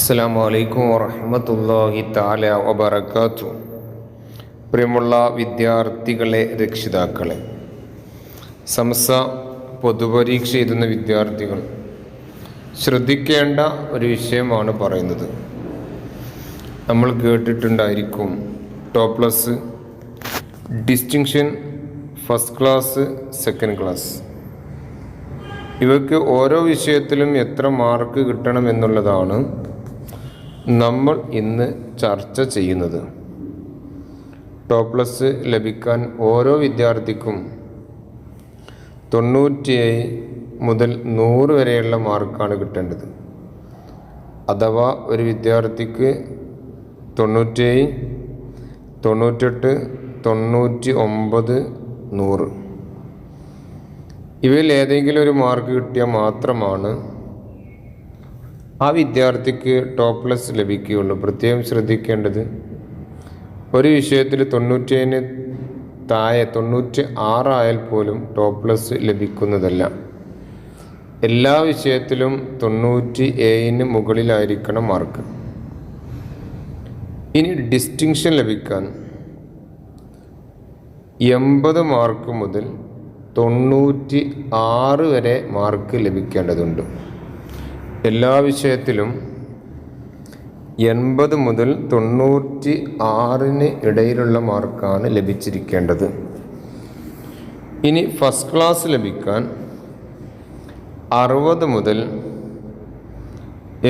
അസ്സാം വലൈക്കും വറഹമത്തല്ലാഹി താല വബർക്കാത്തു പ്രിയമുള്ള വിദ്യാർത്ഥികളെ രക്ഷിതാക്കളെ സംസ പൊതുപരീക്ഷ എഴുതുന്ന വിദ്യാർത്ഥികൾ ശ്രദ്ധിക്കേണ്ട ഒരു വിഷയമാണ് പറയുന്നത്. നമ്മൾ കേട്ടിട്ടുണ്ടായിരിക്കും top plus distinction first class second class ഇവയ്ക്ക് ഓരോ വിഷയത്തിലും എത്ര മാർക്ക് കിട്ടണം എന്നുള്ളതാണ് നമ്മൾ ഇന്ന് ചർച്ച ചെയ്യുന്നത് ടോപ്ലസ് പ്ലസ് ലഭിക്കാൻ ഓരോ വിദ്യാർത്ഥിക്കും തൊണ്ണൂറ്റിയേഴ് മുതൽ നൂറ് വരെയുള്ള മാർക്കാണ് കിട്ടേണ്ടത്. അഥവാ ഒരു വിദ്യാർത്ഥിക്ക് തൊണ്ണൂറ്റിയേഴ് തൊണ്ണൂറ്റെട്ട് തൊണ്ണൂറ്റി ഒമ്പത് നൂറ്. ഇവയിൽ ഏതെങ്കിലും ഒരു മാർക്ക് കിട്ടിയാൽ മാത്രമാണ് ആ വിദ്യാർത്ഥിക്ക് ടോപ്പ് പ്ലസ് ലഭിക്കുകയുള്ളൂ. പ്രത്യേകം ശ്രദ്ധിക്കേണ്ടത് ഒരു വിഷയത്തിൽ തൊണ്ണൂറ്റേഴിന് താഴെ തൊണ്ണൂറ്റി ആറായാൽ പോലും ടോപ്പ് പ്ലസ് ലഭിക്കുന്നതല്ല. എല്ലാ വിഷയത്തിലും തൊണ്ണൂറ്റി ഏഴിന് മുകളിലായിരിക്കണം മാർക്ക് ഇനി ഡിസ്റ്റിങ്ഷൻ ലഭിക്കാൻ എൺപത് മാർക്ക് മുതൽ തൊണ്ണൂറ്റി ആറ് വരെ മാർക്ക് ലഭിക്കേണ്ടതുണ്ട്. എല്ലാ വിഷയത്തിലും എൺപത് മുതൽ തൊണ്ണൂറ്റി ആറിന് ഇടയിലുള്ള മാർക്കാണ് ലഭിച്ചിരിക്കേണ്ടത്. ഇനി ഫസ്റ്റ് ക്ലാസ് ലഭിക്കാൻ അറുപത് മുതൽ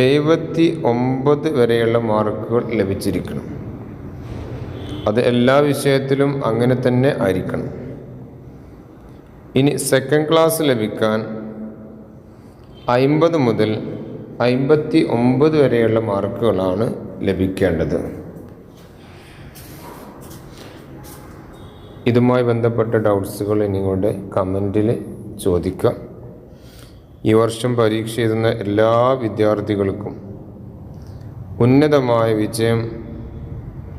എഴുപത്തി ഒമ്പത് വരെയുള്ള മാർക്കുകൾ ലഭിച്ചിരിക്കണം. അത് എല്ലാ വിഷയത്തിലും അങ്ങനെ തന്നെ ആയിരിക്കണം. ഇനി സെക്കൻഡ് ക്ലാസ് ലഭിക്കാൻ അമ്പത് മുതൽ അമ്പത്തി ഒമ്പത് വരെയുള്ള മാർക്കുകളാണ് ലഭിക്കേണ്ടത്. ഇതുമായി ബന്ധപ്പെട്ട ഡൗട്ട്സുകൾ നിങ്ങളുടെ കമന്റിൽ ചോദിക്കാം. ഈ വർഷം പരീക്ഷ എഴുതുന്ന എല്ലാ വിദ്യാർത്ഥികൾക്കും ഉന്നതമായ വിജയം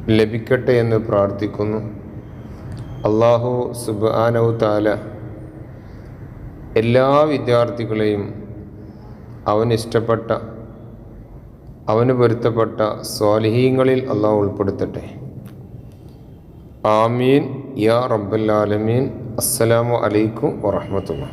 ലഭിക്കട്ടെ എന്ന് പ്രാർത്ഥിക്കുന്നു. അള്ളാഹു സുബാനവ് താല എല്ലാ വിദ്യാർത്ഥികളെയും അവന് ഇഷ്ടപ്പെട്ട അവന് പൊരുത്തപ്പെട്ട സ്വാലിഹീങ്ങളിൽ അള്ളാഹ് ഉൾപ്പെടുത്തട്ടെ. ആമീൻ. യാ റബ്ബല്ലാലമീൻ അസ്സലാമു അലൈക്കും വറഹമത്തുള്ള